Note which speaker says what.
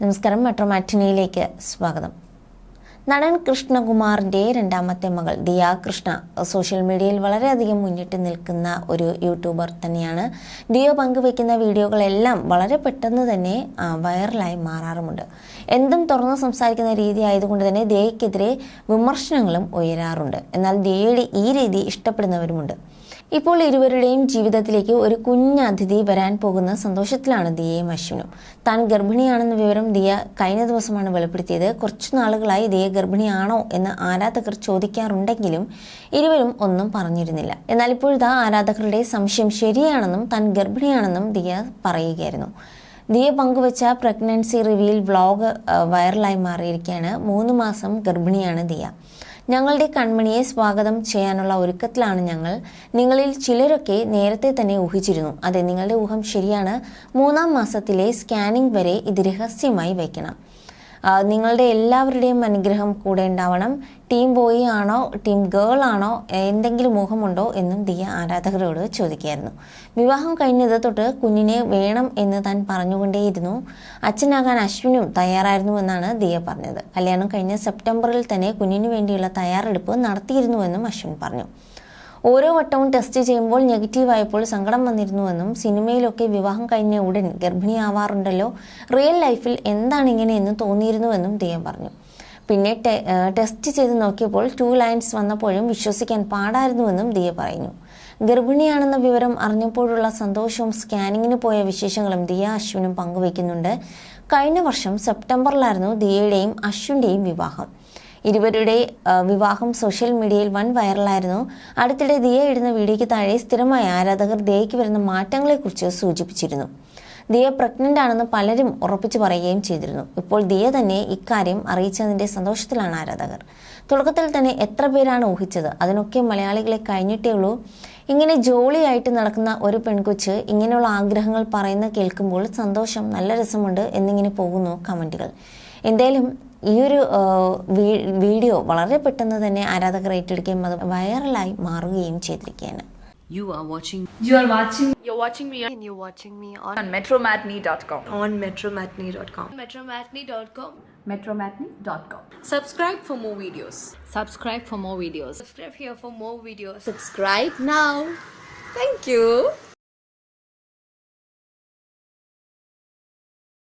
Speaker 1: നമസ്കാരം. മെട്രോ മാറ്റിനിയിലേക്ക് സ്വാഗതം. നടൻ കൃഷ്ണകുമാറിന്റെ രണ്ടാമത്തെ മകൾ ദിയ കൃഷ്ണ സോഷ്യൽ മീഡിയയിൽ വളരെയധികം മുന്നിട്ട് നിൽക്കുന്ന ഒരു യൂട്യൂബർ തന്നെയാണ്. ദിയ പങ്കുവയ്ക്കുന്ന വീഡിയോകളെല്ലാം വളരെ പെട്ടെന്ന് തന്നെ വൈറലായി മാറാറുമുണ്ട്. എന്തും തുറന്ന് സംസാരിക്കുന്ന രീതി ആയതുകൊണ്ട് തന്നെ ദിയയ്ക്കെതിരെ വിമർശനങ്ങളും ഉയരാറുണ്ട്. എന്നാൽ ദിയയുടെ ഈ രീതി ഇഷ്ടപ്പെടുന്നവരുമുണ്ട്. ഇപ്പോൾ ഇരുവരുടെയും ജീവിതത്തിലേക്ക് ഒരു കുഞ്ഞതിഥി വരാൻ പോകുന്ന സന്തോഷത്തിലാണ് ദിയയും അശ്വിനും. താൻ ഗർഭിണിയാണെന്ന വിവരം ദിയ കഴിഞ്ഞ ദിവസമാണ് വെളിപ്പെടുത്തിയത്. കുറച്ചു നാളുകളായി ദിയ ഗർഭിണിയാണോ എന്ന് ആരാധകർ ചോദിക്കാറുണ്ടെങ്കിലും ഇരുവരും ഒന്നും പറഞ്ഞിരുന്നില്ല. എന്നാൽ ഇപ്പോഴത്തെ ആരാധകരുടെ സംശയം ശരിയാണെന്നും താൻ ഗർഭിണിയാണെന്നും ദിയ പറയുകയായിരുന്നു. ദിയ പങ്കുവച്ച പ്രഗ്നൻസി റിവീൽ വ്ളോഗ് വൈറലായി മാറിയിരിക്കുകയാണ്. മൂന്ന് മാസം ഗർഭിണിയാണ് ദിയ. ഞങ്ങളുടെ കൺമണിയെ സ്വാഗതം ചെയ്യാനുള്ള ഒരുക്കത്തിലാണ് ഞങ്ങൾ. നിങ്ങളിൽ ചിലരൊക്കെ നേരത്തെ തന്നെ ഊഹിച്ചിരുന്നു. അതെ നിങ്ങളുടെ ഊഹം ശരിയാണ്. മൂന്നാം മാസത്തിലെ സ്കാനിംഗ് വരെ ഇത് രഹസ്യമായി വയ്ക്കണം. നിങ്ങളുടെ എല്ലാവരുടെയും അനുഗ്രഹം കൂടെ ഉണ്ടാവണം. ടീം ബോയ് ആണോ ടീം ഗേൾ ആണോ എന്തെങ്കിലും മോഹമുണ്ടോ എന്നും ദിയ ആരാധകരോട് ചോദിക്കുകയായിരുന്നു. വിവാഹം കഴിഞ്ഞത് തൊട്ട് കുഞ്ഞിനെ വേണം എന്ന് താൻ പറഞ്ഞുകൊണ്ടേയിരുന്നു. അച്ഛനാകാൻ അശ്വിനും തയ്യാറായിരുന്നു എന്നാണ് ദിയ പറഞ്ഞത്. കല്യാണം കഴിഞ്ഞ സെപ്റ്റംബറിൽ തന്നെ കുഞ്ഞിനു വേണ്ടിയുള്ള തയ്യാറെടുപ്പ് നടത്തിയിരുന്നുവെന്നും അശ്വിൻ പറഞ്ഞു. ഓരോ വട്ടവും ടെസ്റ്റ് ചെയ്യുമ്പോൾ നെഗറ്റീവ് ആയപ്പോൾ സങ്കടം വന്നിരുന്നുവെന്നും സിനിമയിലൊക്കെ വിവാഹം കഴിഞ്ഞ ഉടൻ ഗർഭിണിയാവാറുണ്ടല്ലോ? റിയൽ ലൈഫിൽ എന്താണ് ഇങ്ങനെയെന്ന് തോന്നിയിരുന്നുവെന്നും ദിയ പറഞ്ഞു. പിന്നെ ടെസ്റ്റ് ചെയ്ത് നോക്കിയപ്പോൾ ടു ലൈൻസ് വന്നപ്പോഴും വിശ്വസിക്കാൻ പാടായിരുന്നുവെന്നും ദിയ പറഞ്ഞു ഗർഭിണിയാണെന്ന വിവരം അറിഞ്ഞപ്പോഴുള്ള സന്തോഷവും സ്കാനിങ്ങിന് പോയ വിശേഷങ്ങളും ദിയ അശ്വിനും പങ്കുവയ്ക്കുന്നുണ്ട്. കഴിഞ്ഞ വർഷം സെപ്റ്റംബറിലായിരുന്നു ദിയയുടെയും അശ്വിന്റെയും വിവാഹം. ഇരുവരുടെ വിവാഹം സോഷ്യൽ മീഡിയയിൽ വൻ വൈറലായിരുന്നു. അടുത്തിടെ ദിയ ഇടുന്ന വീഡിയോയ്ക്ക് താഴെ സ്ഥിരമായി ആരാധകർ ദിയയ്ക്ക് വരുന്ന മാറ്റങ്ങളെക്കുറിച്ച് സൂചിപ്പിച്ചിരുന്നു. ദിയ പ്രഗ്നന്റ് ആണെന്ന് പലരും ഉറപ്പിച്ചു പറയുകയും ചെയ്തിരുന്നു. ഇപ്പോൾ ദിയ തന്നെ ഇക്കാര്യം അറിയിച്ചതിന്റെ സന്തോഷത്തിലാണ് ആരാധകർ. തുടക്കത്തിൽ തന്നെ എത്ര പേരാണ് ഊഹിച്ചത്? അതിനൊക്കെ മലയാളികളെ കഴിഞ്ഞിട്ടേ ഉള്ളൂ. ഇങ്ങനെ ജോളിയായിട്ട് നടക്കുന്ന ഒരു പെൺകൊച്ച് ഇങ്ങനെയുള്ള ആഗ്രഹങ്ങൾ പറയുന്ന കേൾക്കുമ്പോൾ സന്തോഷം നല്ല രസമുണ്ട് എന്നിങ്ങനെ പോകുന്നു കമന്റുകൾ എന്തായാലും ഈ ഒരു വീഡിയോ വളരെ പെട്ടെന്ന് തന്നെ ആരാധകർ ഏറ്റെടുക്കുകയും അത് വൈറലായി മാറുകയും ചെയ്തിരിക്കുകയാണ്
Speaker 2: You are watching
Speaker 3: You are watching
Speaker 4: You're watching me
Speaker 5: and you're watching me on,
Speaker 6: on metromatney.com.
Speaker 5: on metromatney.com.
Speaker 4: metromatney.com.
Speaker 6: metromatney.com.
Speaker 4: Subscribe for more videos.
Speaker 2: subscribe for more videos.
Speaker 4: Subscribe here for more videos.
Speaker 5: Subscribe now. Thank you.